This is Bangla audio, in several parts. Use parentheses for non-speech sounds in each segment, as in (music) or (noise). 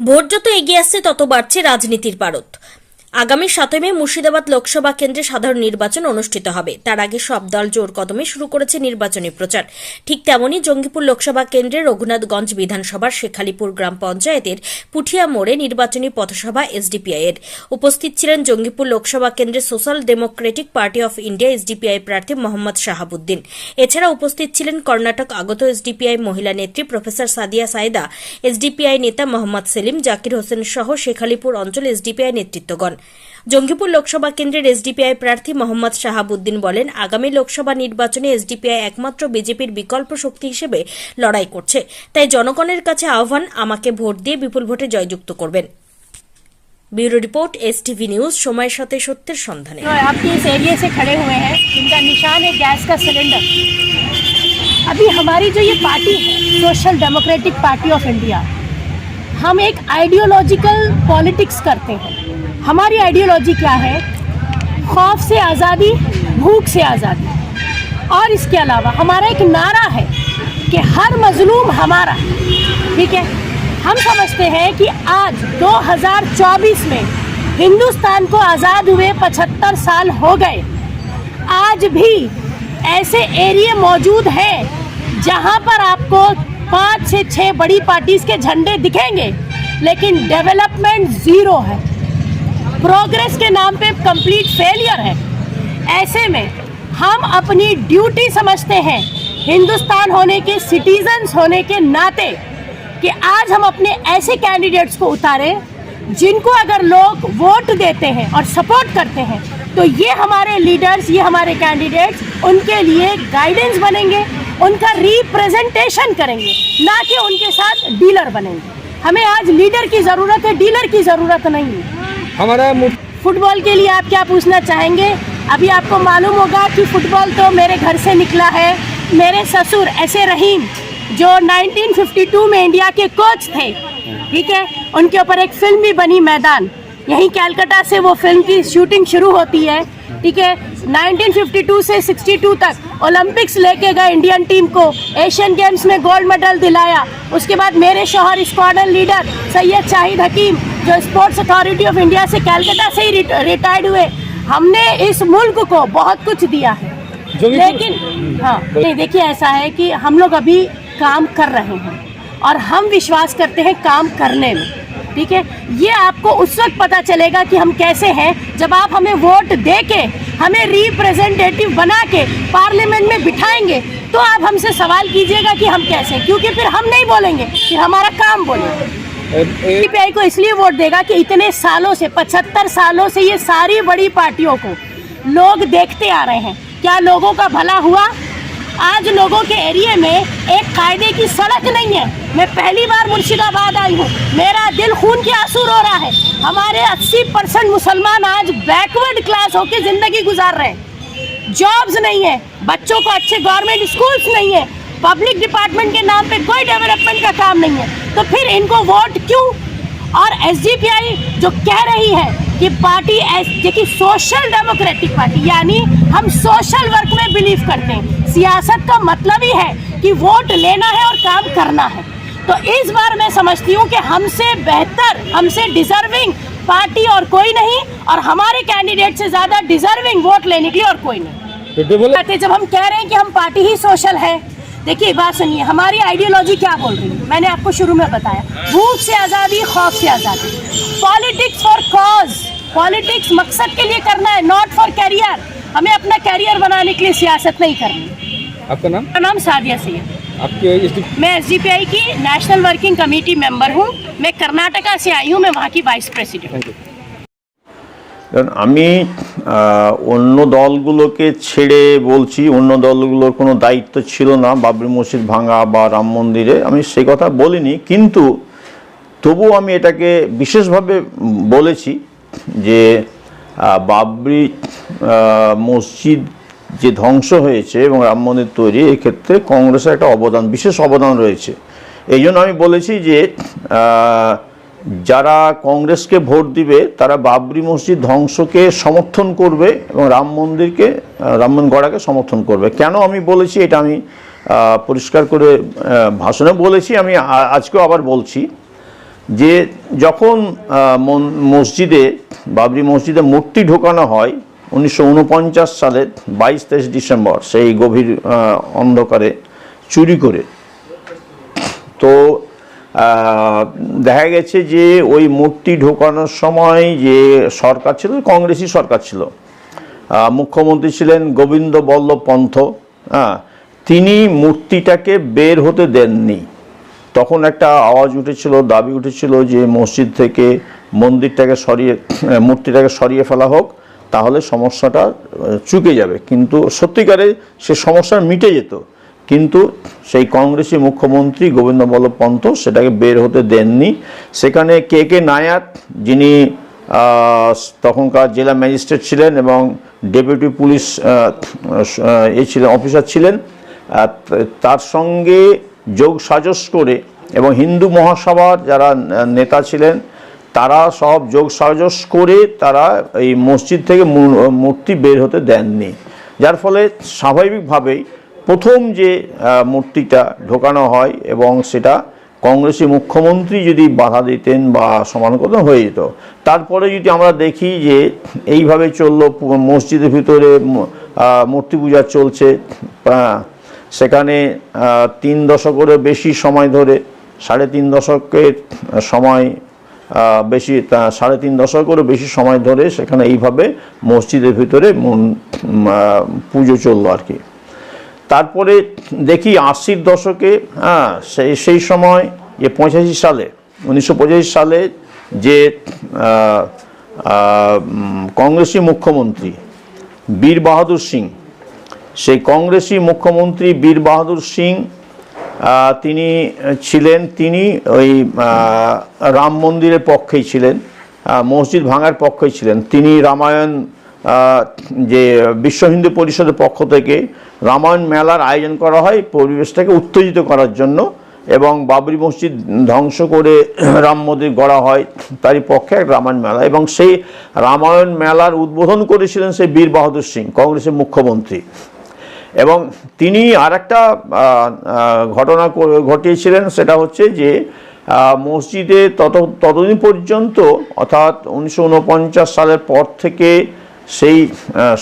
ভোট যত এগিয়ে আসছে তত বাড়ছে রাজনীতির পারদ। আগামী সাতই মে মুর্শিদাবাদ লোকসভা কেন্দ্রে সাধারণ নির্বাচন অনুষ্ঠিত হবে। তার আগে সব দল জোর কদমে শুরু করেছে নির্বাচনী প্রচার। ঠিক তেমনি জঙ্গিপুর লোকসভা কেন্দ্রে রঘুনাথগঞ্জ বিধানসভার শেখালিপুর গ্রাম পঞ্চায়েতের পুঠিয়া মোড়ে নির্বাচনী পথসভা এসডিপিআই এর। উপস্থিত ছিলেন জঙ্গিপুর লোকসভা কেন্দ্রের social democratic party of India SDPI প্রার্থী মোহাম্মদ শাহাবুদ্দিন। এছাড়া উপস্থিত ছিলেন কর্ণাটক আগত এসডিপিআই মহিলা নেত্রী প্রফেসর সাদিয়া সাইদা এসডিপিআই নেতা মোহাম্মদ সেলিম, জাকির হোসেন সহ শেখালিপুর অঞ্চল এসডিপিআই নেতৃত্বগণ। জঙ্গিপুর লোকসভা কেন্দ্রের এসডিপিআই প্রার্থী মোহাম্মদ শাহাবুদ্দিন বলেন আগামী লোকসভা নির্বাচনে এসডিপিআই একমাত্র বিজেপির বিকল্প শক্তি হিসেবে লড়াই করছে তাই জনগণের কাছে আহ্বান আমাকে ভোট দিয়ে বিপুল ভোটে জয়যুক্ত করবেন ব্যুরো রিপোর্ট এসটিভি নিউজ সময়ের সাথে সত্যের সন্ধানে जो आपके इस एरिया से खड़े हुए हैं इनका निशान है गैस का सिलेंडर अभी हमारी जो ये पार्टी है social democratic party of India हम एक आइडियोलॉजिकल पॉलिटिक्स करते हैं हमारी आइडियोलॉजी क्या है? खौफ से आज़ादी, भूख से आज़ादी। और इसके अलावा हमारा एक नारा है कि हर मजलूम हमारा ठीक है? हम समझते हैं कि आज 2024 में हिंदुस्तान को आज़ाद हुए 75 साल हो गए। आज भी ऐसे एरिए मौजूद हैं जहाँ पर आपको पाँच से छः बड़ी पार्टीज़ के झंडे दिखेंगे, लेकिन डेवलपमेंट ज़ीरो है। प्रोग्रेस के नाम पे कंप्लीट फेलियर है। ऐसे में हम अपनी ड्यूटी समझते हैं, हिंदुस्तान होने के सिटीजन्स होने के नाते कि आज हम अपने ऐसे कैंडिडेट्स को उतारें, जिनको अगर लोग वोट देते हैं और सपोर्ट करते हैं तो ये हमारे लीडर्स ये हमारे कैंडिडेट्स उनके लिए गाइडेंस बनेंगे, उनका रिप्रेजेंटेशन करेंगे, ना कि उनके साथ डीलर बनेंगे। हमें आज लीडर की ज़रूरत है डीलर की ज़रूरत नहीं है। हमारा फुटबॉल के लिए आप क्या पूछना चाहेंगे? अभी आपको मालूम होगा कि फुटबॉल तो मेरे घर से निकला है। मेरे ससुर ऐसे रहीम, जो 1952 में इंडिया के कोच थे। ठीक है? उनके ऊपर एक फ़िल्म भी बनी मैदान। यहीं कैलकाटा से वो फ़िल्म की शूटिंग शुरू होती है। ठीक है? 1952 से 62 तक ओलंपिक्स लेके गए इंडियन टीम को। एशियन गेम्स में गोल्ड मेडल दिलाया। उसके बाद मेरे शोहर स्क्वाडन लीडर सैयद शाहिद हकीम जो स्पोर्ट्स अथॉरिटी ऑफ़ इंडिया से कैलकाटा से ही रिटायर्ड हुए हमने इस मुल्क को बहुत कुछ दिया है। लेकिन हाँ नहीं देखिए ऐसा है कि हम लोग अभी काम कर रहे हैं और हम विश्वास करते हैं काम करने में ठीक है? ये आपको उस वक्त पता चलेगा कि हम कैसे हैं जब आप हमें वोट दे के हमें रिप्रेजेंटेटिव बना के पार्लियामेंट में बिठाएँगे तो आप हमसे सवाल कीजिएगा कि हम कैसे हैं। क्योंकि फिर हम नहीं बोलेंगे फिर हमारा काम बोलेंगे। सीपीआई को इसलिए वोट देगा कि इतने सालों से 75 सालों से ये सारी बड़ी पार्टियों को लोग देखते आ रहे हैं। क्या लोगों का भला हुआ? आज लोगों के एरिया में एक कायदे की सड़क नहीं है। मैं पहली बार मुर्शिदाबाद आई हूँ। मेरा दिल खून के आँसू रो रहा है। हमारे 80 परसेंट मुसलमान आज बैकवर्ड क्लास होकर ज़िंदगी गुजार रहे हैं। जॉब्स नहीं है। बच्चों को अच्छे गवर्नमेंट स्कूल्स नहीं है। पब्लिक डिपार्टमेंट के नाम पे कोई डेवलपमेंट का काम नहीं है। तो फिर इनको वोट क्यों? और एस जो कह रही है कि पार्टी एस देखिए सोशल डेमोक्रेटिक पार्टी यानी हम सोशल वर्क में बिलीव करते हैं। सियासत का मतलब ही है कि वोट लेना है और काम करना है। तो इस बार मैं समझती हूँ कि हमसे बेहतर हमसे डिजर्विंग पार्टी और कोई नहीं और हमारे कैंडिडेट से ज़्यादा डिजर्विंग वोट लेने के लिए और कोई नहीं। तो जब हम कह रहे हैं कि हम पार्टी ही सोशल है देखिए बात सुनिए हमारी आइडियोलॉजी क्या बोल रही है? मैंने आपको शुरू में बताया भूख से आज़ादी खौफ से आज़ादी। पॉलिटिक्स फॉर कॉज पॉलिटिक्स मकसद के लिए करना है नॉट फॉर कैरियर हमें अपना कैरियर बनाने के लिए सियासत नहीं करनी। आपका नाम? मेरा नाम सादिया सैयद आपके मैं एस की नेशनल वर्किंग कमेटी मेंबर हूँ। मैं कर्नाटका से आई हूँ मैं वहाँ की वाइस प्रेसिडेंट কারণ আমি অন্য দলগুলোকে ছেড়ে বলছি, অন্য দলগুলোর কোনো দায়িত্ব ছিল না, বাবরি মসজিদ ভাঙা বা রাম মন্দিরে, আমি সে কথা বলিনি। কিন্তু তবুও আমি এটাকে বিশেষভাবে বলেছি যে বাবরি মসজিদ যে ধ্বংস হয়েছে এবং রাম মন্দির তৈরি এক্ষেত্রে কংগ্রেসের একটা অবদান, বিশেষ অবদান রয়েছে। এই জন্য আমি বলেছি যে যারা কংগ্রেসকে ভোট দিবে তারা বাবরি মসজিদ ধ্বংসকে সমর্থন করবে এবং রাম মন্দিরকে আহ, রাম মন্দির গড়াকে সমর্থন করবে। কেন আমি বলেছি এটা আমি পরিষ্কার করে ভাষণে বলেছি আমি আজকেও আবার বলছি যে যখন মসজিদে বাবরি মসজিদে মূর্তি ঢোকানো হয় উনিশশো সালের বাইশ তেইশ ডিসেম্বর সেই গভীর অন্ধকারে চুরি করে তো দেখা গেছে যে ওই মূর্তি ঢোকানোর সময় যে সরকার ছিল কংগ্রেসই সরকার ছিল। মুখ্যমন্ত্রী ছিলেন গোবিন্দ বল্লভ পন্থ। হ্যাঁ তিনি মূর্তিটাকে বের হতে দেননি। তখন একটা আওয়াজ উঠেছিল, দাবি উঠেছিল যে মসজিদ থেকে মন্দিরটাকে সরিয়ে, (clears throat) মূর্তিটাকে সরিয়ে ফেলা হোক, তাহলে সমস্যাটা চুকে যাবে। কিন্তু সত্যিকারে সে সমস্যা মিটে যেত। কিন্তু সেই কংগ্রেসি মুখ্যমন্ত্রী গোবিন্দ বল্লভ পন্ত সেটাকে বের হতে দেননি। সেখানে কে কে নায়াত, যিনি তখনকার জেলা ম্যাজিস্ট্রেট ছিলেন এবং ডেপুটি পুলিশ এ ছিলেন, অফিসার ছিলেন তার সঙ্গে যোগ সাজস করে এবং হিন্দু মহাসভার যারা নেতা ছিলেন, তারা সব যোগ সাজস করে তারা এই মসজিদ থেকে মূর্তি বের হতে দেননি। যার ফলে স্বাভাবিকভাবেই প্রথম যে মূর্তিটা ঢোকানো হয় এবং সেটা কংগ্রেসি মুখ্যমন্ত্রী যদি বাধা দিতেন বা সমান করতেন হয়ে যেত। তারপরে যদি আমরা দেখি যে, এইভাবে চলল মসজিদের ভিতরে মূর্তি পূজা চলছে সেখানে তিন দশকেরও বেশি সময় ধরে, সাড়ে তিন দশকের সময় বেশি সাড়ে তিন দশকেরও বেশি সময় ধরে সেখানে এইভাবে মসজিদের ভিতরে পুজো চলল আর কি। তারপরে দেখি আশির দশকে হ্যাঁ সেই সেই সময়, যে পঁচাশি সালে, উনিশশো পঁচাশি সালে যে কংগ্রেসি মুখ্যমন্ত্রী বীর বাহাদুর সিং, সেই কংগ্রেসি মুখ্যমন্ত্রী বীর বাহাদুর সিং তিনি ছিলেন, তিনি ওই রাম মন্দিরের পক্ষেই ছিলেন মসজিদ ভাঙার পক্ষেই ছিলেন। তিনি রামায়ণ যে বিশ্ব হিন্দু পরিষদের পক্ষ থেকে রামায়ণ মেলার আয়োজন করা হয় পরিবেশটাকে উত্তেজিত করার জন্য এবং বাবরি মসজিদ ধ্বংস করে (clears throat) রাম মন্দির গড়া হয় তারই পক্ষে এক রামায়ণ মেলা। এবং সেই রামায়ণ মেলার উদ্বোধন করেছিলেন সেই বীর বাহাদুর সিং, কংগ্রেসের মুখ্যমন্ত্রী। এবং তিনি আর একটা ঘটনা ঘটিয়েছিলেন, সেটা হচ্ছে যে মসজিদে তত, ততদিন পর্যন্ত, অর্থাৎ উনিশশো উনপঞ্চাশ সালের পর থেকে সেই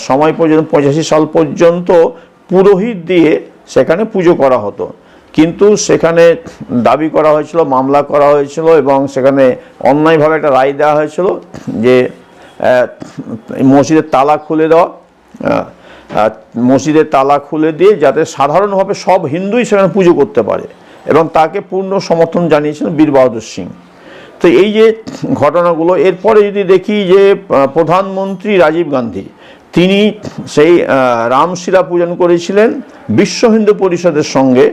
সময় পর্যন্ত, পঁচাশি সাল পর্যন্ত পুরোহিত দিয়ে সেখানে পুজো করা হতো। কিন্তু সেখানে দাবি করা হয়েছিল, মামলা করা হয়েছিল এবং সেখানে অন্যায়ভাবে একটা রায় দেওয়া হয়েছিল যে মসজিদের তালা খুলে দেওয়া মসজিদের তালা খুলে দিয়ে যাতে সাধারণভাবে সব হিন্দুই সেখানে পুজো করতে পারে। এবং তাকে পূর্ণ সমর্থন জানিয়েছিলেন বীর বাহাদুর সিং। তো এই যে ঘটনাগুলো, এরপরে যদি দেখি যে প্রধানমন্ত্রী রাজীব গান্ধী, তিনি সেই রামশিলা পূজন করেছিলেন বিশ্ব হিন্দু পরিষদের সঙ্গে।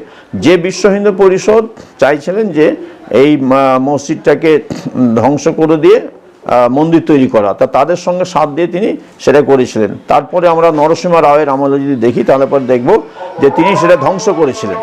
যে বিশ্ব হিন্দু পরিষদ চাইছিলেন যে এই মসজিদটাকে ধ্বংস করে দিয়ে মন্দির তৈরি করা, তা তাদের সঙ্গে সাথ দিয়ে তিনি সেটা করেছিলেন। তারপরে আমরা নরসিংহ রাওয়ের আমলে যদি দেখি, তাহলে পরে দেখব যে তিনি সেটা ধ্বংস করেছিলেন।